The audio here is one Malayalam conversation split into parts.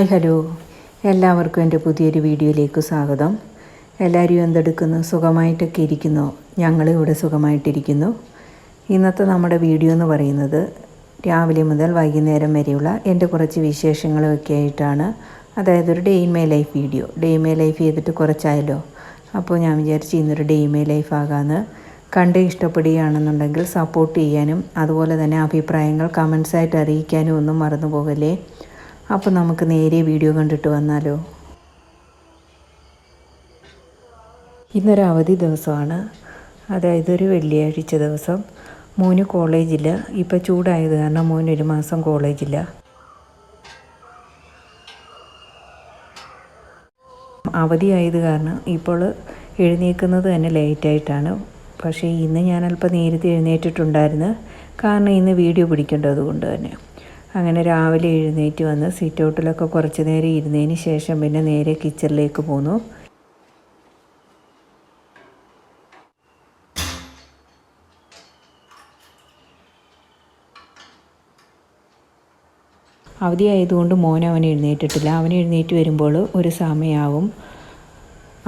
Hi hello. എല്ലാവർക്കും എന്റെ പുതിയൊരു വീഡിയോയിലേക്ക് സ്വാഗതം. എല്ലാവരും എന്തെടുക്കുന്നു? സുഖമായിട്ടൊക്കെ ഇരിക്കുന്നോ? ഞങ്ങളിവിടെ സുഖമായിട്ടിരിക്കുന്നു. ഇന്നത്തെ നമ്മുടെ വീഡിയോ എന്ന് പറയുന്നത് രാവിലെ മുതൽ വൈകുന്നേരം വരെയുള്ള എന്റെ കുറച്ച് വിശേഷങ്ങളൊക്കെ ആയിട്ടാണ്. അതായത് ഒരു day in my life video. Day in my life ചെയ്തിട്ട് കുറച്ചായല്ലോ. അപ്പോൾ ഞാൻ വിചാരിച്ചു ഇന്നൊരു ഡേ ഇൻ മൈ ലൈഫ് ആകാമെന്ന് കണ്ട് ഇഷ്ടപ്പെടുകയാണെന്നുണ്ടെങ്കിൽ സപ്പോർട്ട് ചെയ്യാനും അതുപോലെ തന്നെ അഭിപ്രായങ്ങൾ കമൻസായിട്ട് അറിയിക്കാനും ഒന്നും മറന്നു പോകല്ലേ. അപ്പോൾ നമുക്ക് നേരെ വീഡിയോ കണ്ടിട്ട് വന്നാലോ? ഇന്നൊരു അവധി ദിവസമാണ്. അതായത് ഒരു വെള്ളിയാഴ്ച ദിവസം. മോന് കോളേജില്ല. ഇപ്പോൾ ചൂടായത് കാരണം മോന് ഒരു മാസം കോളേജില്ല. അവധിയായത് കാരണം ഇപ്പോൾ എഴുന്നേൽക്കുന്നത് തന്നെ ലേറ്റായിട്ടാണ് പക്ഷേ ഇന്ന് ഞാൻ അല്പം നേരത്തെ എഴുന്നേറ്റിട്ടുണ്ടായിരുന്നു. കാരണം ഇന്ന് വീഡിയോ പിടിക്കേണ്ടത് കൊണ്ട് തന്നെ. അങ്ങനെ രാവിലെ എഴുന്നേറ്റ് വന്ന് സീറ്റ് ഔട്ടിലൊക്കെ കുറച്ച് നേരം ഇരുന്നതിന് ശേഷം പിന്നെ നേരെ കിച്ചണിലേക്ക് പോന്നു. അവധിയായതുകൊണ്ട് മോൻ അവൻ എഴുന്നേറ്റിട്ടില്ല. അവൻ എഴുന്നേറ്റ് വരുമ്പോൾ ഒരു സമയമാവും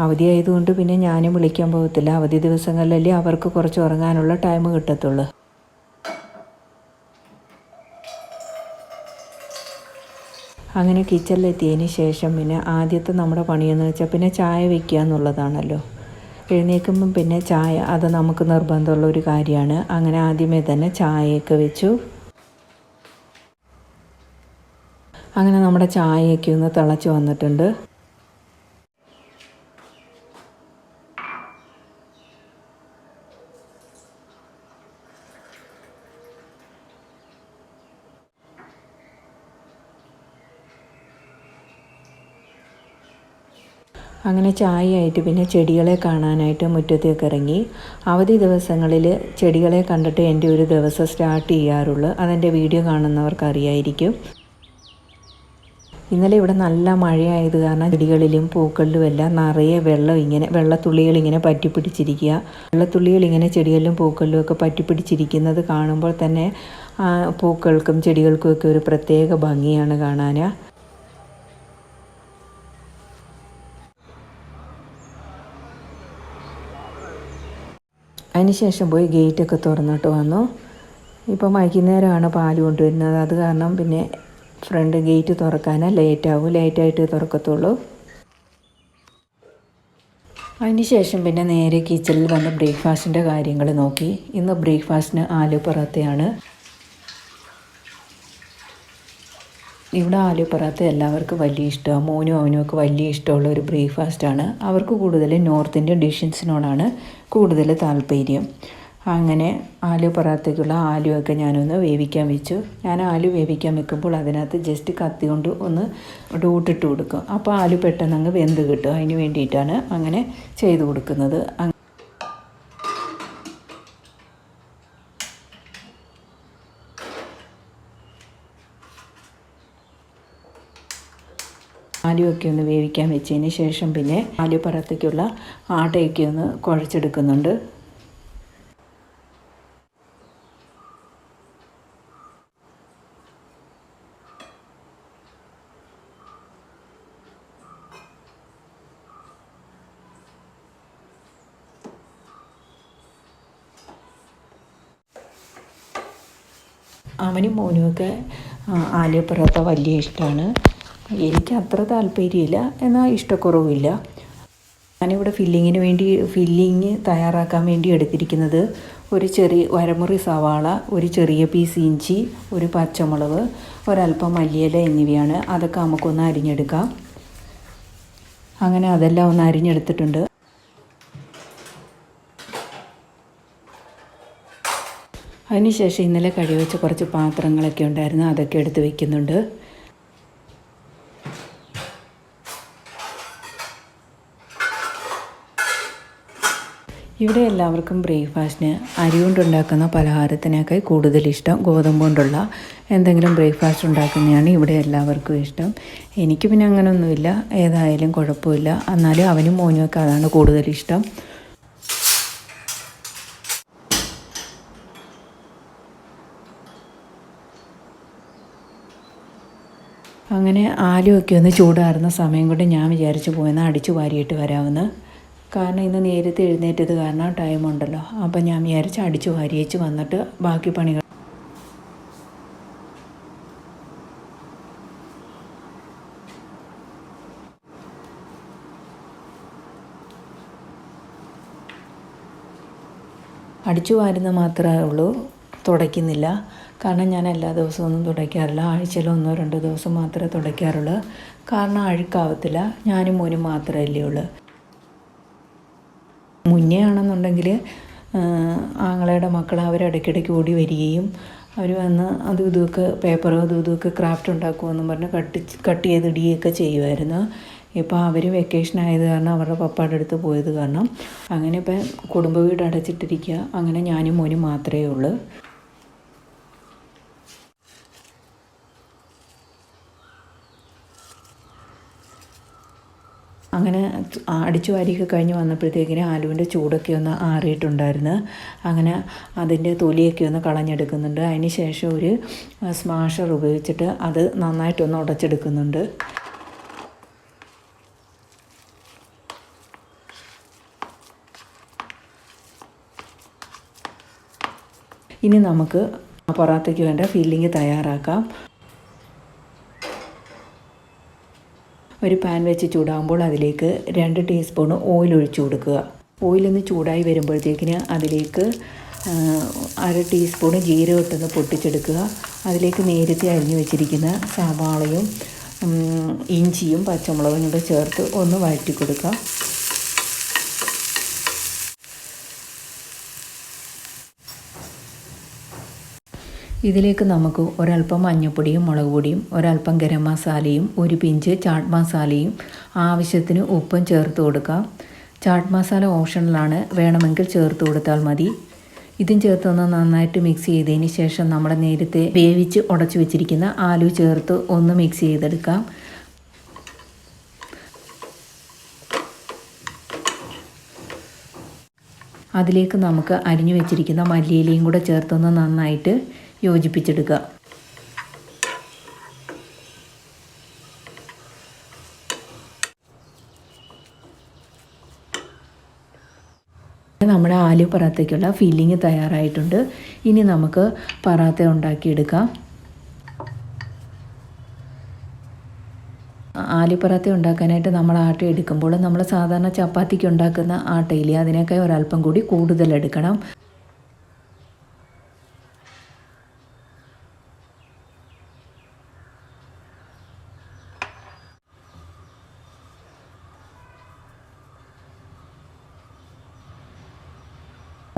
അവധിയായതുകൊണ്ട് പിന്നെ ഞാനും വിളിക്കാൻ പോകത്തില്ല. അവധി ദിവസങ്ങളിലല്ലേ അവർക്ക് കുറച്ച് ഉറങ്ങാനുള്ള ടൈം കിട്ടത്തുള്ളൂ. അങ്ങനെ കിച്ചണിലെത്തിയതിന് ശേഷം പിന്നെ ആദ്യത്തെ നമ്മുടെ പണിയെന്ന് വെച്ചാൽ പിന്നെ ചായ വയ്ക്കുക എന്നുള്ളതാണല്ലോ. എഴുന്നേൽക്കുമ്പം പിന്നെ ചായ അത് നമുക്ക് നിർബന്ധമുള്ള ഒരു കാര്യമാണ്. അങ്ങനെ ആദ്യമേ തന്നെ ചായയൊക്കെ വെച്ചു. അങ്ങനെ നമ്മുടെ ചായയൊക്കെ ഒന്ന് തിളച്ച് വന്നിട്ടുണ്ട്. അങ്ങനെ ചായയായിട്ട് പിന്നെ ചെടികളെ കാണാനായിട്ട് മുറ്റത്തേക്ക് ഇറങ്ങി. അവധി ദിവസങ്ങളിൽ ചെടികളെ കണ്ടിട്ട് എന്റെ ഒരു ദിവസം സ്റ്റാർട്ട് ചെയ്യാറുള്ളൂ. അതെന്റെ വീഡിയോ കാണുന്നവർക്ക് അറിയായിരിക്കും. ഇന്നലെ ഇവിടെ നല്ല മഴയായത് കാരണം ചെടികളിലും പൂക്കളിലും എല്ലാം നിറയെ വെള്ളം ഇങ്ങനെ വെള്ളത്തുള്ളികൾ ഇങ്ങനെ പറ്റിപ്പിടിച്ചിരിക്കുക. വെള്ളത്തുള്ളികൾ ഇങ്ങനെ ചെടികളിലും പൂക്കളിലും ഒക്കെ പറ്റിപ്പിടിച്ചിരിക്കുന്നത് കാണുമ്പോൾ തന്നെ പൂക്കൾക്കും ചെടികൾക്കും ഒക്കെ ഒരു പ്രത്യേക ഭംഗിയാണ് കാണാൻ അതിനുശേഷം പോയി ഗേറ്റൊക്കെ തുറന്നിട്ട് വന്നു. ഇപ്പം വൈകുന്നേരമാണ് പാൽ കൊണ്ടുവരുന്നത്. അത് കാരണം പിന്നെ ഫ്രണ്ട് ഗേറ്റ് തുറക്കാൻ ലേറ്റാവും. ലേറ്റായിട്ട് തുറക്കത്തുള്ളൂ. അതിനുശേഷം പിന്നെ നേരെ കിച്ചണിൽ വന്ന് ബ്രേക്ക്ഫാസ്റ്റിന്റെ കാര്യങ്ങൾ നോക്കി. ഇന്ന് ബ്രേക്ക്ഫാസ്റ്റിന് ആലു ഇവിടെ ആലു പൊറാത്ത എല്ലാവർക്കും വലിയ ഇഷ്ടമാണ് മോനും അവനും ഒക്കെ വലിയ ഇഷ്ടമുള്ള ഒരു ബ്രേക്ക്ഫാസ്റ്റാണ് അവർക്ക് കൂടുതൽ നോർത്ത് ഇന്ത്യൻ ഡിഷൻസിനോടാണ് കൂടുതൽ താല്പര്യം. അങ്ങനെ ആലു പൊറാത്തയ്ക്കുള്ള ആലുവൊക്കെ ഞാനൊന്ന് വേവിക്കാൻ വെച്ചു. ഞാൻ ആലു വേവിക്കാൻ വെക്കുമ്പോൾ അതിനകത്ത് ജസ്റ്റ് കത്തി കൊണ്ട് ഒന്ന് ഡൂട്ടിട്ട് കൊടുക്കും. അപ്പോൾ ആലു പെട്ടെന്ന് അങ്ങ് വെന്ത് കിട്ടും. അതിന് വേണ്ടിയിട്ടാണ് അങ്ങനെ ചെയ്ത് കൊടുക്കുന്നത്. ആലുവൊക്കെ ഒന്ന് വേവിക്കാൻ വെച്ചതിന് ശേഷം പിന്നെ ആലു പറത്തേക്കുള്ള ആട്ടയൊക്കെ ഒന്ന് കുഴച്ചെടുക്കുന്നുണ്ട്. അവനും മോനുമൊക്കെ ആലു പൊറോത്ത വലിയ ഇഷ്ടമാണ് എനിക്ക് അത്ര താല്പര്യമില്ല എന്നാൽ ഇഷ്ടക്കുറവില്ല. ഞാനിവിടെ ഫില്ലിങ്ങിന് വേണ്ടി ഫില്ലിങ് തയ്യാറാക്കാൻ വേണ്ടി എടുത്തിരിക്കുന്നത് ഒരു ചെറിയ വരമുറി സവാള ഒരു ചെറിയ പീസ് ഇഞ്ചി ഒരു പച്ചമുളക് ഒരല്പം മല്ലിയില എന്നിവയാണ്. അതൊക്കെ നമുക്കൊന്ന് അരിഞ്ഞെടുക്കാം. അങ്ങനെ അതെല്ലാം ഒന്ന് അരിഞ്ഞെടുത്തിട്ടുണ്ട്. അതിനുശേഷം ഇന്നലെ കഴിവെച്ച കുറച്ച് പാത്രങ്ങളൊക്കെ ഉണ്ടായിരുന്നു അതൊക്കെ എടുത്ത് വയ്ക്കുന്നുണ്ട് ഇവിടെ എല്ലാവർക്കും ബ്രേക്ക്ഫാസ്റ്റിന് അരി കൊണ്ടുണ്ടാക്കുന്ന പലഹാരത്തിനേക്കാൾ കൂടുതൽ ഇഷ്ടം ഗോതമ്പ് കൊണ്ടുള്ള എന്തെങ്കിലും ബ്രേക്ക്ഫാസ്റ്റ് ഉണ്ടാക്കുന്നതാണ് ഇവിടെ എല്ലാവർക്കും ഇഷ്ടം. എനിക്ക് പിന്നെ അങ്ങനെയൊന്നുമില്ല ഏതായാലും കുഴപ്പമില്ല. എന്നാലും അവനും മോനുമൊക്കെ അതാണ് കൂടുതൽ ഇഷ്ടം. അങ്ങനെ ആലുമൊക്കെ ഒന്ന് ചൂടാറുന്ന സമയം കൊണ്ട് ഞാൻ വിചാരിച്ചു പോയെന്ന് അടിച്ചു വാരിയിട്ട് വരാമെന്ന് കാരണം ഇന്ന് നേരത്തെ എഴുന്നേറ്റത് കാരണം ടൈമുണ്ടല്ലോ അപ്പം ഞാൻ വിചാരിച്ച് അടിച്ചു വാരിയേച്ച് വന്നിട്ട് ബാക്കി പണികൾ അടിച്ചു വാരുന്ന മാത്രമേ ഉള്ളൂ. തുടയ്ക്കുന്നില്ല. കാരണം ഞാൻ എല്ലാ ദിവസവും ഒന്നും തുടയ്ക്കാറില്ല. ആഴ്ചയിൽ ഒന്നോ രണ്ടോ ദിവസം മാത്രമേ തുടയ്ക്കാറുള്ളൂ. കാരണം അഴുക്കാവത്തില്ല. ഞാനും മോനും മാത്രമല്ലേ ഉള്ളൂ. മുന്നേ ആണെന്നുണ്ടെങ്കിൽ ആങ്ങളയുടെ മക്കൾ അവർ ഇടയ്ക്കിടയ്ക്ക് ഓടി വരികയും അവർ വന്ന് അതും ഇതുമൊക്കെ പേപ്പറോ അതും ഇതുമൊക്കെ ക്രാഫ്റ്റ് ഉണ്ടാക്കുമെന്നും പറഞ്ഞ് കട്ട് കട്ട് ചെയ്ത് ഇടിയൊക്കെ ചെയ്യുമായിരുന്നു. ഇപ്പോൾ അവർ വെക്കേഷൻ ആയത് കാരണം അവരുടെ പപ്പയുടെ അടുത്ത് പോയത് കാരണം അങ്ങനെ ഇപ്പം കുടുംബ വീട് അടച്ചിട്ടിരിക്കുക. അങ്ങനെ ഞാനും മോനും മാത്രമേ ഉള്ളൂ. അങ്ങനെ അടിച്ചു വാരിയൊക്കെ കഴിഞ്ഞ് വന്നപ്പോഴത്തേക്കിന് ആലുവിന്റെ ചൂടൊക്കെ ഒന്ന് ആറിയിട്ടുണ്ടായിരുന്നു. അങ്ങനെ അതിന്റെ തൊലിയൊക്കെ ഒന്ന് കളഞ്ഞെടുക്കുന്നുണ്ട്. അതിന് ശേഷം ഒരു സ്മാഷർ ഉപയോഗിച്ചിട്ട് അത് നന്നായിട്ടൊന്ന് ഉടച്ചെടുക്കുന്നുണ്ട്. ഇനി നമുക്ക് പൊറാത്തയ്ക്ക് വേണ്ട ഫില്ലിങ് തയ്യാറാക്കാം. ഒരു പാൻ വെച്ച് ചൂടാകുമ്പോൾ അതിലേക്ക് രണ്ട് ടീസ്പൂൺ ഓയിൽ ഒഴിച്ചു കൊടുക്കുക. ഓയിലൊന്ന് ചൂടായി വരുമ്പോഴത്തേക്കിന് അതിലേക്ക് അര ടീസ്പൂൺ ജീരകം ഇട്ടൊന്ന് പൊട്ടിച്ചെടുക്കുക. അതിലേക്ക് നേരത്തെ അരിഞ്ഞു വെച്ചിരിക്കുന്ന സവാളയും ഇഞ്ചിയും പച്ചമുളകും കൂടെ ചേർത്ത് ഒന്ന് വഴറ്റി കൊടുക്കുക ഇതിലേക്ക് നമുക്ക് ഒരല്പം മഞ്ഞൾപ്പൊടിയും മുളക് പൊടിയും ഒരല്പം ഗരം മസാലയും ഒരു പിഞ്ച് ചാട്ട് മസാലയും ആവശ്യത്തിന് ഉപ്പും ചേർത്ത് കൊടുക്കാം. ചാട്ട് മസാല ഓപ്ഷണലാണ് വേണമെങ്കിൽ ചേർത്ത് കൊടുത്താൽ മതി. ഇതും ചേർത്തൊന്ന് നന്നായിട്ട് മിക്സ് ചെയ്തതിന് ശേഷം നമ്മൾ നേരത്തെ വേവിച്ച് ഉടച്ചു വെച്ചിരിക്കുന്ന ആലു ചേർത്ത് ഒന്ന് മിക്സ് ചെയ്തെടുക്കാം. അതിലേക്ക് നമുക്ക് അരിഞ്ഞു വെച്ചിരിക്കുന്ന മല്ലിയിലയും കൂടെ ചേർത്തൊന്ന് നന്നായിട്ട് യോജിപ്പിച്ചെടുക്കുക. നമ്മുടെ ആലു പറാത്തയ്ക്കുള്ള ഫില്ലിങ് തയ്യാറായിട്ടുണ്ട്. ഇനി നമുക്ക് പറാത്ത ഉണ്ടാക്കിയെടുക്കാം. ആലു പറാത്ത ഉണ്ടാക്കാനായിട്ട് നമ്മൾ ആട്ട എടുക്കുമ്പോൾ നമ്മൾ സാധാരണ ചപ്പാത്തിക്ക് ഉണ്ടാക്കുന്ന ആട്ടയില്ലേ അതിനേക്കാൾ ഒരല്പം കൂടി കൂടുതൽ എടുക്കണം.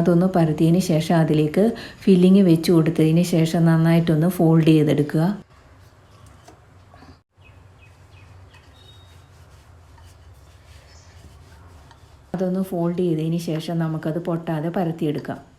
അതൊന്ന് പരത്തിയതിന് ശേഷം അതിലേക്ക് ഫില്ലിങ് വെച്ച് കൊടുത്തതിന് ശേഷം നന്നായിട്ടൊന്ന് ഫോൾഡ് ചെയ്തെടുക്കുക. അതൊന്ന് ഫോൾഡ് ചെയ്തതിന് ശേഷം നമുക്കത് പൊട്ടാതെ പരത്തിയെടുക്കാം.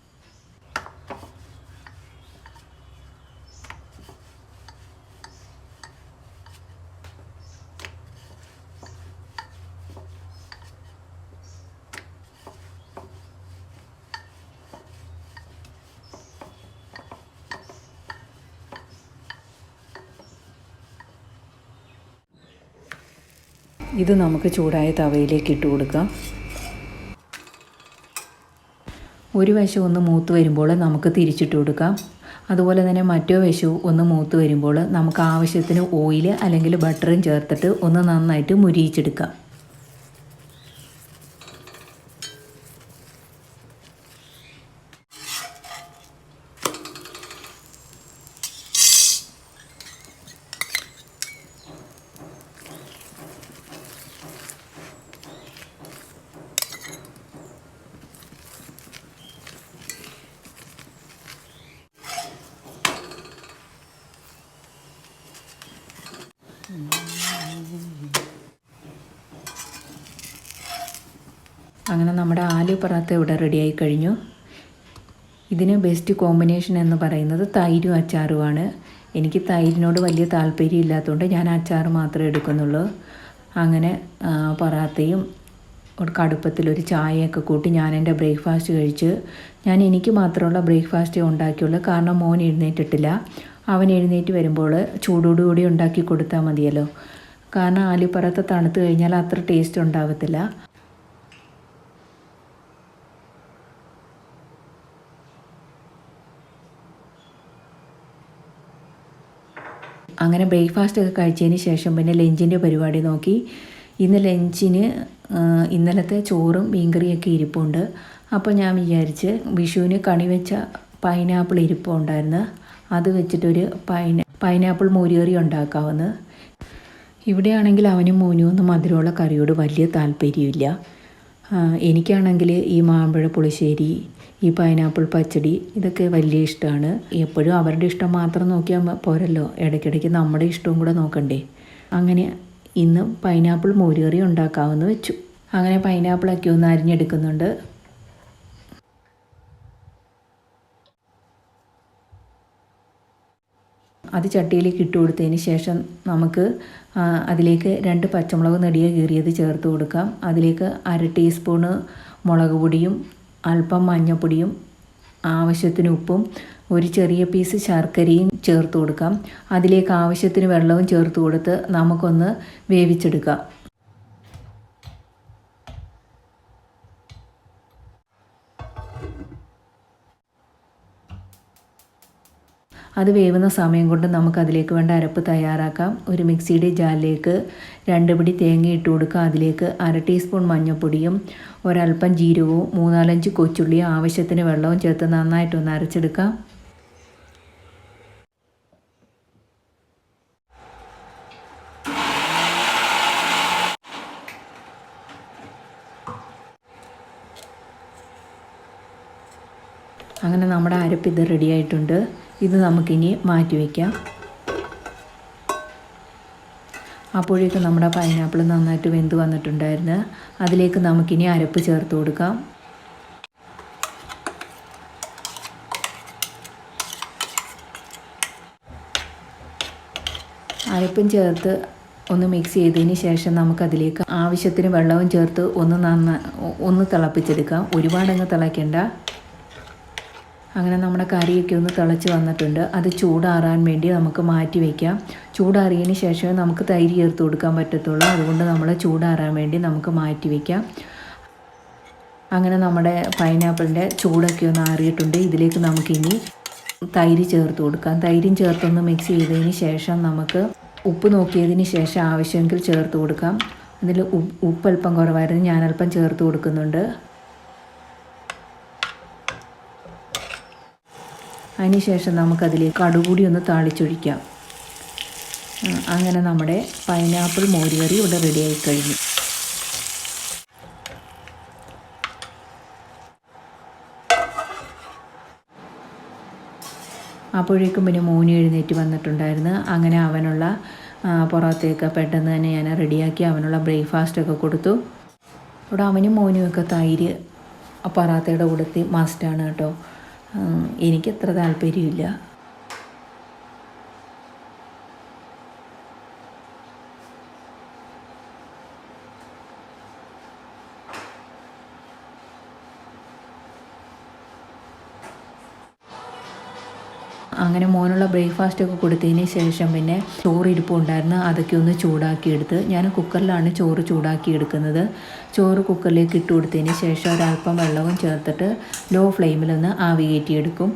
ഇത് നമുക്ക് ചൂടായ തവയിലേക്ക് ഇട്ട് കൊടുക്കാം. ഒരു വശം ഒന്ന് മൂത്ത് വരുമ്പോൾ നമുക്ക് തിരിച്ചിട്ട് കൊടുക്കാം. അതുപോലെ തന്നെ മറ്റോ വശവും ഒന്ന് മൂത്ത് വരുമ്പോൾ നമുക്ക് ആവശ്യത്തിന് ഓയിൽ അല്ലെങ്കിൽ ബട്ടറും ചേർത്തിട്ട് ഒന്ന് നന്നായിട്ട് മുരിയിച്ചെടുക്കാം അങ്ങനെ നമ്മുടെ ആലു പറാത്ത ഇവിടെ റെഡിയായി കഴിഞ്ഞു. ഇതിന് ബെസ്റ്റ് കോമ്പിനേഷൻ എന്ന് പറയുന്നത് തൈരും അച്ചാറുമാണ് എനിക്ക് തൈരിനോട് വലിയ താല്പര്യം ഇല്ലാത്തതുകൊണ്ട് ഞാൻ അച്ചാർ മാത്രമേ എടുക്കുന്നുള്ളൂ. അങ്ങനെ പൊറാത്തയും കടുപ്പത്തിലൊരു ചായയൊക്കെ കൂട്ടി ഞാൻ എന്റെ ബ്രേക്ക്ഫാസ്റ്റ് കഴിച്ച്. ഞാൻ എനിക്ക് മാത്രമുള്ള ബ്രേക്ക്ഫാസ്റ്റ് ഉണ്ടാക്കിയുള്ളൂ. കാരണം മോൻ എഴുന്നേറ്റിട്ടില്ല. അവൻ എഴുന്നേറ്റ് വരുമ്പോൾ ചൂടോടുകൂടി ഉണ്ടാക്കി കൊടുത്താൽ മതിയല്ലോ. കാരണം ആലിപ്പറത്ത് തണുത്ത് കഴിഞ്ഞാൽ അത്ര ടേസ്റ്റ് ഉണ്ടാവത്തില്ല. അങ്ങനെ ബ്രേക്ക്ഫാസ്റ്റ് ഒക്കെ കഴിച്ചതിന് ശേഷം പിന്നെ ലഞ്ചിന്റെ പരിപാടി നോക്കി. ഇന്ന് ലഞ്ചിന് ഇന്നലത്തെ ചോറും മീൻകറിയൊക്കെ ഇരിപ്പുണ്ട്. അപ്പോൾ ഞാൻ വിചാരിച്ച് വിഷുവിന് കണി വെച്ച പൈനാപ്പിൾ ഇരിപ്പുണ്ടായിരുന്നു. അത് വെച്ചിട്ടൊരു പൈന പൈനാപ്പിൾ മോരുകറി ഉണ്ടാക്കാവുന്ന ഇവിടെയാണെങ്കിൽ അവനും മോനും ഒന്നും മധുരമുള്ള കറിയോട് വലിയ താല്പര്യമില്ല. എനിക്കാണെങ്കിൽ ഈ മാമ്പഴ പുളിശ്ശേരി ഈ പൈനാപ്പിൾ പച്ചടി ഇതൊക്കെ വലിയ ഇഷ്ടമാണ് എപ്പോഴും അവരുടെ ഇഷ്ടം മാത്രം നോക്കിയാൽ പോരല്ലോ. ഇടയ്ക്കിടയ്ക്ക് നമ്മുടെ ഇഷ്ടവും കൂടെ നോക്കണ്ടേ? അങ്ങനെ ഇന്ന് പൈനാപ്പിൾ മോരുകറി ഉണ്ടാക്കാമെന്ന് വെച്ചു. അങ്ങനെ പൈനാപ്പിളൊക്കെ ഒന്ന് അരിഞ്ഞെടുക്കുന്നുണ്ട്. അത് ചട്ടിയിലേക്ക് ഇട്ട് കൊടുത്തതിന് ശേഷം നമുക്ക് അതിലേക്ക് രണ്ട് പച്ചമുളക് നെടിയ കീറിയത് ചേർത്ത് കൊടുക്കാം. അതിലേക്ക് അര ടീസ്പൂണ് മുളക് പൊടിയും അല്പം മഞ്ഞപ്പൊടിയും ആവശ്യത്തിന് ഉപ്പും ഒരു ചെറിയ പീസ് ശർക്കരയും ചേർത്ത് കൊടുക്കാം. അതിലേക്ക് ആവശ്യത്തിന് വെള്ളവും ചേർത്ത് കൊടുത്ത് നമുക്കൊന്ന് വേവിച്ചെടുക്കാം. അത് വേവുന്ന സമയം കൊണ്ട് നമുക്ക് അതിലേക്ക് വേണ്ട അരപ്പ് തയ്യാറാക്കാം. ഒരു മിക്സിയുടെ ജാറിലേക്ക് രണ്ട് പിടി തേങ്ങ ഇട്ട് കൊടുക്കുക. അതിലേക്ക് അര ടീസ്പൂൺ മഞ്ഞൾപ്പൊടിയും ഒരല്പം ജീരകവും മൂന്നാലഞ്ച് കൊച്ചുള്ളിയും ആവശ്യത്തിന് വെള്ളവും ചേർത്ത് നന്നായിട്ടൊന്ന് അരച്ചെടുക്കാം. അങ്ങനെ നമ്മുടെ അരപ്പ് ഇത് റെഡി ആയിട്ടുണ്ട്. ഇത് നമുക്കിനി മാറ്റി വയ്ക്കാം അപ്പോഴേക്കും നമ്മുടെ പൈനാപ്പിൾ നന്നായിട്ട് വെന്ത് വന്നിട്ടുണ്ടായിരുന്നു. അതിലേക്ക് നമുക്കിനി അരപ്പ് ചേർത്ത് കൊടുക്കാം. അരപ്പും ചേർത്ത് ഒന്ന് മിക്സ് ചെയ്തതിന് ശേഷം നമുക്കതിലേക്ക് ആവശ്യത്തിന് വെള്ളവും ചേർത്ത് ഒന്ന് നന്ന ഒന്ന് തിളപ്പിച്ചെടുക്കാം. ഒരുപാടങ്ങ് തിളയ്ക്കണ്ട. അങ്ങനെ നമ്മുടെ കറിയൊക്കെ ഒന്ന് തിളച്ച് വന്നിട്ടുണ്ട്. അത് ചൂടാറാൻ വേണ്ടി നമുക്ക് മാറ്റി വയ്ക്കാം ചൂടാറിയതിന് ശേഷമേ നമുക്ക് തൈര് ചേർത്ത് കൊടുക്കാൻ പറ്റത്തുള്ളൂ. അതുകൊണ്ട് നമ്മൾ ചൂടാറാൻ വേണ്ടി നമുക്ക് മാറ്റി വയ്ക്കാം അങ്ങനെ നമ്മുടെ പൈനാപ്പിളിന്റെ ചൂടൊക്കെ ഒന്ന് ആറിയിട്ടുണ്ട്. ഇതിലേക്ക് നമുക്കിനി തൈര് ചേർത്ത് കൊടുക്കാം. തൈരും ചേർത്തൊന്ന് മിക്സ് ചെയ്തതിന് ശേഷം നമുക്ക് ഉപ്പ് നോക്കിയതിന് ശേഷം ആവശ്യമെങ്കിൽ ചേർത്ത് കൊടുക്കാം. അതിൽ ഉപ്പ് അല്പം കുറവായിരുന്നു. ഞാൻ അല്പം ചേർത്ത് കൊടുക്കുന്നുണ്ട്. അതിനുശേഷം നമുക്കതിലേക്ക് കടുകൂടി ഒന്ന് താളിച്ചൊഴിക്കാം. അങ്ങനെ നമ്മുടെ പൈനാപ്പിൾ മോരുകറി ഇവിടെ റെഡിയായി കഴിഞ്ഞു. അപ്പോഴേക്കും പിന്നെ മോന് എഴുന്നേറ്റ് വന്നിട്ടുണ്ടായിരുന്നു. അങ്ങനെ അവനുള്ള പുറത്തേക്ക് പെട്ടെന്ന് തന്നെ ഞാൻ റെഡിയാക്കി അവനുള്ള ബ്രേക്ക്ഫാസ്റ്റൊക്കെ കൊടുത്തു. അവിടെ അവനും മോനും ഒക്കെ തൈര് പൊറാത്തയുടെ കൂടത്തി മസ്റ്റാണ് കേട്ടോ. എനിക്കത്ര താല്പര്യമില്ല. അങ്ങനെ ബ്രേക്ക്ഫാസ്റ്റ് ഒക്കെ കൊടുത്തതിന് ശേഷം പിന്നെ ചോറ് ഇരിപ്പുണ്ടായിരുന്നു. അതൊക്കെ ഒന്ന് ചൂടാക്കിയെടുത്ത് ഞാൻ കുക്കറിലാണ് ചോറ് ചൂടാക്കി എടുക്കുന്നത്. ചോറ് കുക്കറിലേക്ക് ഇട്ട് കൊടുത്തതിന് ശേഷം ഒരല്പം വെള്ളവും ചേർത്തിട്ട് ലോ ഫ്ലെയിമിലൊന്ന് ആവി കയറ്റിയെടുക്കും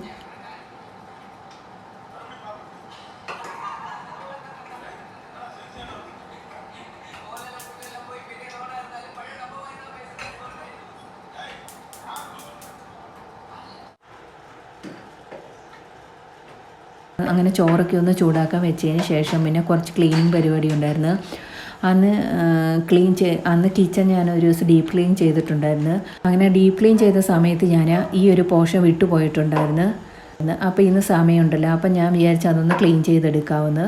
അങ്ങനെ ചോറൊക്കെ ഒന്ന് ചൂടാക്കാൻ വെച്ചതിന് ശേഷം പിന്നെ കുറച്ച് ക്ലീനിങ് പരിപാടി ഉണ്ടായിരുന്നു. അന്ന് ക്ലീൻ ചെയ് അന്ന് കിച്ചൺ ഞാൻ ഒരു ദിവസം ഡീപ്പ് ക്ലീൻ ചെയ്തിട്ടുണ്ടായിരുന്നു. അങ്ങനെ ഡീപ്പ് ക്ലീൻ ചെയ്ത സമയത്ത് ഞാൻ ഈ ഒരു പോഷൻ വിട്ടുപോയിട്ടുണ്ടായിരുന്നു അപ്പോൾ ഇന്ന് സമയമുണ്ടല്ലോ അപ്പം ഞാൻ വിചാരിച്ചു അതൊന്ന് ക്ലീൻ ചെയ്തെടുക്കാവുന്നത്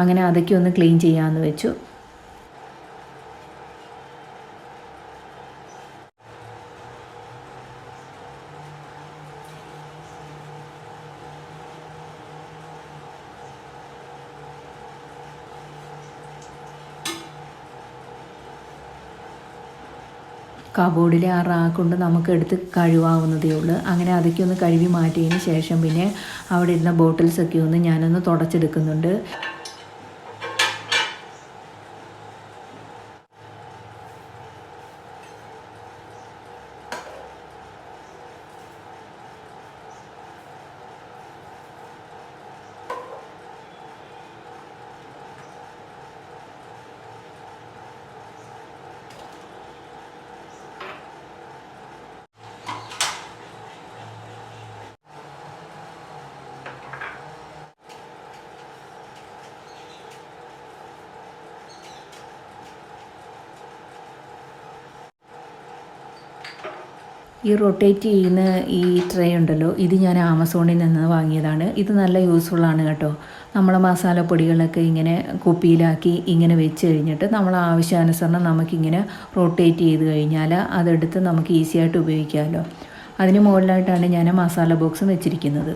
അങ്ങനെ അതൊക്കെ ഒന്ന് ക്ലീൻ ചെയ്യാമെന്ന് വെച്ചു. കബോർഡിലെ ആ റാക്ക് കൊണ്ട് നമുക്ക് എടുത്ത് കഴിവാവുന്നതേ ഉള്ളൂ. അങ്ങനെ അതൊക്കെ ഒന്ന് കഴുകി മാറ്റിയതിന് ശേഷം പിന്നെ അവിടെ ഇരുന്ന ബോട്ടിൽസൊക്കെ ഒന്ന് ഞാനൊന്ന് തുടച്ചെടുക്കുന്നുണ്ട്. ഈ റൊട്ടേറ്റ് ചെയ്യുന്ന ഈ ട്രേ ഉണ്ടല്ലോ ഇത് ഞാൻ ആമസോണിൽ നിന്ന് വാങ്ങിയതാണ്. ഇത് നല്ല യൂസ്ഫുള്ളാണ് കേട്ടോ. നമ്മളെ മസാലപ്പൊടികളൊക്കെ ഇങ്ങനെ കുപ്പിയിലാക്കി ഇങ്ങനെ വെച്ച് കഴിഞ്ഞിട്ട് നമ്മൾ ആവശ്യാനുസരണം നമുക്കിങ്ങനെ റൊട്ടേറ്റ് ചെയ്ത് കഴിഞ്ഞാൽ അതെടുത്ത് നമുക്ക് ഈസിയായിട്ട് ഉപയോഗിക്കാമല്ലോ അതിന് മുകളിലായിട്ടാണ് ഞാൻ മസാല ബോക്സും വെച്ചിരിക്കുന്നത്.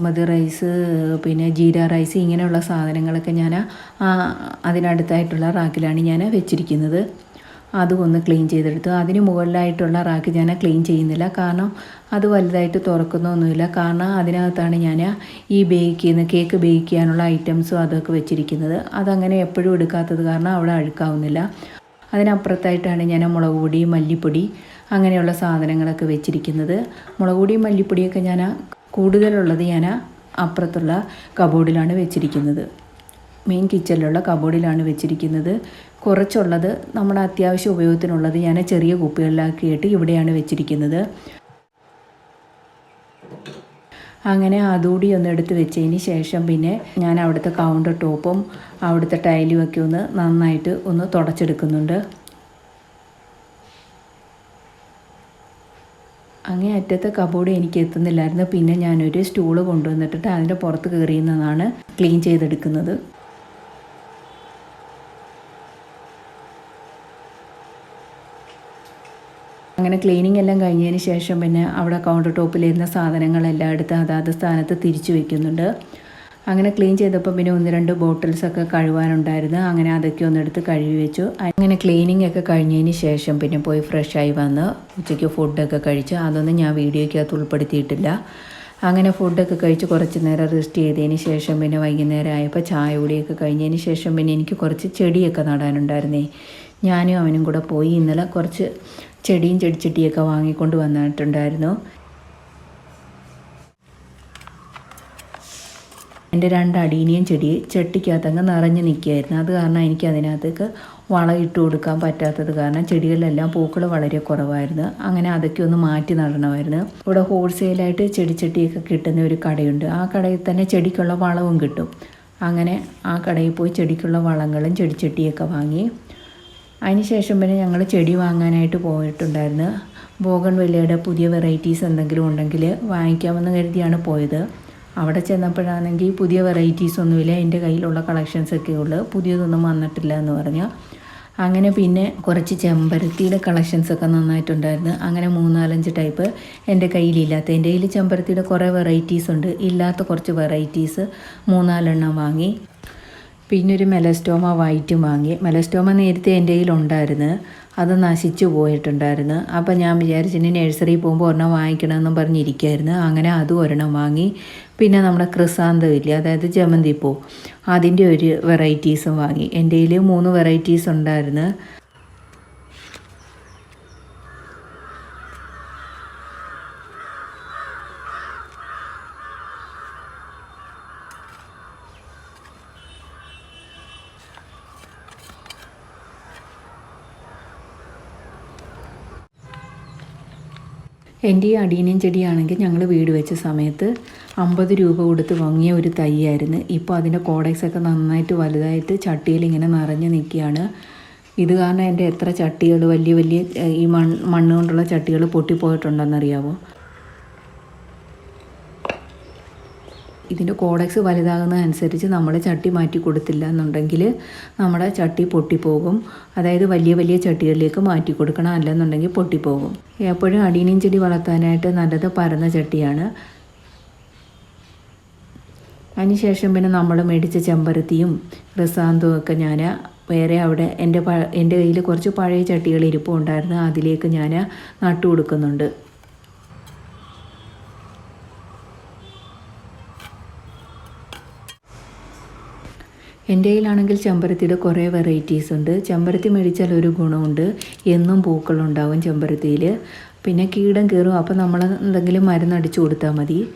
സുമതി റൈസ് പിന്നെ ജീര റൈസ് ഇങ്ങനെയുള്ള സാധനങ്ങളൊക്കെ ഞാൻ അതിനടുത്തായിട്ടുള്ള റാക്കിലാണ് ഞാൻ വെച്ചിരിക്കുന്നത്. അതും ഒന്ന് ക്ലീൻ ചെയ്തെടുത്തു. അതിന് മുകളിലായിട്ടുള്ള റാക്ക് ഞാൻ ക്ലീൻ ചെയ്യുന്നില്ല. കാരണം അത് വലുതായിട്ട് തുറക്കുന്നൊന്നുമില്ല. കാരണം അതിനകത്താണ് ഞാൻ ഈ ബേക്ക് ചെയ്യുന്ന കേക്ക് ബേക്ക് ചെയ്യാനുള്ള ഐറ്റംസും അതൊക്കെ വെച്ചിരിക്കുന്നത്. അതങ്ങനെ എപ്പോഴും എടുക്കാത്തത് കാരണം അവിടെ അഴുക്കാവുന്നില്ല. അതിനപ്പുറത്തായിട്ടാണ് ഞാൻ മുളക് പൊടി മല്ലിപ്പൊടി അങ്ങനെയുള്ള സാധനങ്ങളൊക്കെ വെച്ചിരിക്കുന്നത്. മുളക് പൊടിയും മല്ലിപ്പൊടിയൊക്കെ ഞാൻ കൂടുതലുള്ളത് ഞാൻ അപ്പുറത്തുള്ള കബോർഡിലാണ് വെച്ചിരിക്കുന്നത്. മെയിൻ കിച്ചണിലുള്ള കബോർഡിലാണ് വെച്ചിരിക്കുന്നത്. കുറച്ചുള്ളത് നമ്മുടെ അത്യാവശ്യ ഉപയോഗത്തിനുള്ളത് ഞാൻ ചെറിയ കുപ്പികളിലാക്കിയിട്ട് ഇവിടെയാണ് വെച്ചിരിക്കുന്നത്. അങ്ങനെ അതുകൂടി ഒന്ന് എടുത്ത് വെച്ചതിന് ശേഷം പിന്നെ ഞാൻ അവിടുത്തെ കൗണ്ടർ ടോപ്പും അവിടുത്തെ ടൈലും ഒക്കെ ഒന്ന് നന്നായിട്ട് ഒന്ന് തുടച്ചെടുക്കുന്നുണ്ട്. അങ്ങേ അറ്റത്തെ കബോർഡ് എനിക്ക് എത്തുന്നില്ലായിരുന്നു. പിന്നെ ഞാനൊരു സ്റ്റൂൾ കൊണ്ടുവന്നിട്ടിട്ട് അതിന്റെ പുറത്ത് കയറിയുന്നതാണ് ക്ലീൻ ചെയ്തെടുക്കുന്നത്. അങ്ങനെ ക്ലീനിങ് എല്ലാം കഴിഞ്ഞതിന് ശേഷം പിന്നെ അവിടെ കൗണ്ടർ ടോപ്പിലിരുന്ന സാധനങ്ങളെല്ലാം എടുത്ത് അതാത് സ്ഥാനത്ത് തിരിച്ചു വെക്കുന്നുണ്ട്. അങ്ങനെ ക്ലീൻ ചെയ്തപ്പോൾ പിന്നെ ഒന്ന് രണ്ട് ബോട്ടിൽസൊക്കെ കഴുകാനുണ്ടായിരുന്നു അങ്ങനെ അതൊക്കെ ഒന്ന് എടുത്ത് കഴുകി വെച്ചു. അങ്ങനെ ക്ലീനിങ് ഒക്കെ കഴിഞ്ഞതിന് ശേഷം പിന്നെ പോയി ഫ്രഷായി വന്ന് ഉച്ചയ്ക്ക് ഫുഡൊക്കെ കഴിച്ചു. അതൊന്നും ഞാൻ വീഡിയോയ്ക്കകത്ത് ഉൾപ്പെടുത്തിയിട്ടില്ല. അങ്ങനെ ഫുഡൊക്കെ കഴിച്ച് കുറച്ച് നേരം റെസ്റ്റ് ചെയ്തതിന് ശേഷം പിന്നെ വൈകുന്നേരം ആയപ്പോൾ ചായ കൂടിയൊക്കെ കഴിഞ്ഞതിന് ശേഷം പിന്നെ എനിക്ക് കുറച്ച് ചെടിയൊക്കെ നടാനുണ്ടായിരുന്നേ. ഞാനും അവനും കൂടെ പോയി ഇന്നലെ കുറച്ച് ചെടിയും ചെടിച്ചട്ടിയൊക്കെ വാങ്ങിക്കൊണ്ട് വന്നിട്ടുണ്ടായിരുന്നു. എന്റെ രണ്ട് അടീനിയം ചെടി ചട്ടിക്കകത്തങ്ങ് നിറഞ്ഞു നിൽക്കുകയായിരുന്നു. അത് കാരണം എനിക്ക് അതിനകത്തേക്ക് വളം ഇട്ട് കൊടുക്കാൻ പറ്റാത്തത് കാരണം ചെടികളിലെല്ലാം പൂക്കൾ വളരെ കുറവായിരുന്നു. അങ്ങനെ അതൊക്കെ ഒന്ന് മാറ്റി നടണമായിരുന്നു. ഇവിടെ ഹോൾസെയിലായിട്ട് ചെടിച്ചട്ടിയൊക്കെ കിട്ടുന്ന ഒരു കടയുണ്ട്. ആ കടയിൽ തന്നെ ചെടിക്കുള്ള വളവും കിട്ടും. അങ്ങനെ ആ കടയിൽ പോയി ചെടിക്കുള്ള വളങ്ങളും ചെടിച്ചട്ടിയൊക്കെ വാങ്ങി. അതിനുശേഷം പിന്നെ ഞങ്ങൾ ചെടി വാങ്ങാനായിട്ട് പോയിട്ടുണ്ടായിരുന്നു. ബോഗൺ വെല്ലയുടെ പുതിയ വെറൈറ്റീസ് എന്തെങ്കിലും ഉണ്ടെങ്കിൽ വാങ്ങിക്കാമെന്ന് കരുതിയാണ് പോയത്. അവിടെ ചെന്നപ്പോഴാണെങ്കിൽ പുതിയ വെറൈറ്റീസ് ഒന്നുമില്ല. എന്റെ കയ്യിലുള്ള കളക്ഷൻസൊക്കെ ഉള്ളു. പുതിയതൊന്നും വന്നിട്ടില്ല എന്ന് പറഞ്ഞു. അങ്ങനെ പിന്നെ കുറച്ച് ചെമ്പരത്തിയുടെ കളക്ഷൻസൊക്കെ നന്നായിട്ടുണ്ടായിരുന്നു. അങ്ങനെ മൂന്നാലഞ്ച് ടൈപ്പ് എന്റെ കയ്യിലില്ലാത്ത. എന്റെ കയ്യിൽ ചെമ്പരത്തിയുടെ കുറേ വെറൈറ്റീസ് ഉണ്ട്. ഇല്ലാത്ത കുറച്ച് വെറൈറ്റീസ് മൂന്നാലെണ്ണം വാങ്ങി. പിന്നെ ഒരു മെലസ്റ്റോമ വൈറ്റും വാങ്ങി. മെലസ്റ്റോമ നേരത്തെ എന്റെ കയ്യിലുണ്ടായിരുന്നു അത് നശിച്ചു പോയിട്ടുണ്ടായിരുന്നു. അപ്പം ഞാൻ വിചാരിച്ചു ഇനി നഴ്സറി പോകുമ്പോൾ ഒരെണ്ണം വാങ്ങിക്കണമെന്നും പറഞ്ഞിരിക്കുമായിരുന്നു അങ്ങനെ അതും ഒരെണ്ണം വാങ്ങി. പിന്നെ നമ്മുടെ ക്രിസാന്തം ഇല്ലേ അതായത് ജമന്തി പൂ. അതിന്റെ ഒരു വെറൈറ്റീസും വാങ്ങി. എന്റെ കയ്യിൽ മൂന്ന് വെറൈറ്റീസ് ഉണ്ടായിരുന്നു. എന്റെ ഈ അടീനിയൻ ചെടിയാണെങ്കിൽ ഞങ്ങൾ വീട് വെച്ച സമയത്ത് അമ്പത് രൂപ കൊടുത്ത് വാങ്ങിയ ഒരു തൈയായിരുന്നു. ഇപ്പോൾ അതിന്റെ കോഡക്സ് ഒക്കെ നന്നായിട്ട് വലുതായിട്ട് ചട്ടിയിൽ ഇങ്ങനെ നിറഞ്ഞു നിൽക്കുകയാണ്. ഇത് കാരണം എന്റെ എത്ര ചട്ടികൾ വലിയ വലിയ ഈ മണ്ണ് മണ്ണ് കൊണ്ടുള്ള ചട്ടികൾ പൊട്ടിപ്പോയിട്ടുണ്ടെന്നറിയാമോ ഇതിന്റെ കോഡക്സ് വലുതാകുന്നതനുസരിച്ച് നമ്മൾ ചട്ടി മാറ്റി കൊടുത്തില്ല എന്നുണ്ടെങ്കിൽ നമ്മുടെ ചട്ടി പൊട്ടിപ്പോകും. അതായത് വലിയ വലിയ ചട്ടികളിലേക്ക് മാറ്റി കൊടുക്കണം അല്ലെന്നുണ്ടെങ്കിൽ പൊട്ടിപ്പോകും. എപ്പോഴും അടീനിയം ചെടി വളർത്താനായിട്ട് നല്ലത് പരന്ന ചട്ടിയാണ്. അതിനുശേഷം പിന്നെ നമ്മൾ മേടിച്ച ചെമ്പരത്തിയും റിസാന്തും ഒക്കെ ഞാൻ വേറെ അവിടെ എന്റെ പ എന്റെ കയ്യിൽ കുറച്ച് പഴയ ചട്ടികൾ ഇരിപ്പുണ്ടായിരുന്നു. അതിലേക്ക് ഞാൻ നട്ടു കൊടുക്കുന്നുണ്ട്. എന്റെ കയ്യിലാണെങ്കിൽ ചെമ്പരത്തിയുടെ കുറേ വെറൈറ്റീസ് ഉണ്ട്. ചെമ്പരത്തി മേടിച്ചാൽ ഒരു ഗുണമുണ്ട്. എന്നും പൂക്കളുണ്ടാവും ചെമ്പരത്തിയിൽ. പിന്നെ കീടം കയറും അപ്പോൾ നമ്മൾ എന്തെങ്കിലും മരുന്നടിച്ച് കൊടുത്താൽ മതി.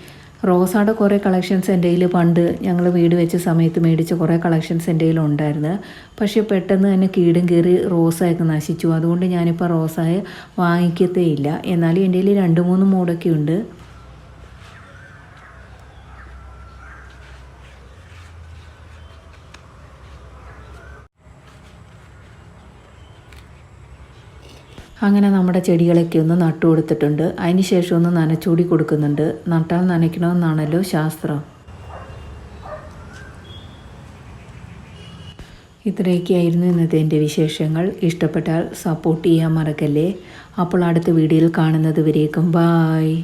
റോസാടെ കുറേ കളക്ഷൻസ് എന്റെ കയ്യിൽ പണ്ട് ഞങ്ങൾ വീട് വെച്ച സമയത്ത് മേടിച്ച കുറേ കളക്ഷൻസ് എന്റെ കയ്യിൽ ഉണ്ടായിരുന്നു. പക്ഷേ പെട്ടെന്ന് തന്നെ കീടും കയറി റോസായൊക്കെ നശിച്ചു. അതുകൊണ്ട് ഞാനിപ്പോൾ റോസായ വാങ്ങിക്കത്തേ ഇല്ല. എന്നാലും എന്റെ കയ്യിൽ രണ്ട് മൂന്ന് മൂടൊക്കെ ഉണ്ട്. അങ്ങനെ നമ്മുടെ ചെടികളൊക്കെ ഒന്ന് നട്ടു കൊടുത്തിട്ടുണ്ട്. അതിന് ശേഷം ഒന്ന് നനച്ചൂടി കൊടുക്കുന്നുണ്ട്. നട്ടാൽ നനയ്ക്കണമെന്നാണല്ലോ ശാസ്ത്രം. ഇത്രയൊക്കെയായിരുന്നു ഇന്നത്തെ എന്റെ വിശേഷങ്ങൾ. ഇഷ്ടപ്പെട്ടാൽ സപ്പോർട്ട് ചെയ്യാൻ മറക്കല്ലേ. അപ്പോൾ അടുത്ത വീഡിയോയിൽ കാണുന്നത് വരേക്കും. ബായ്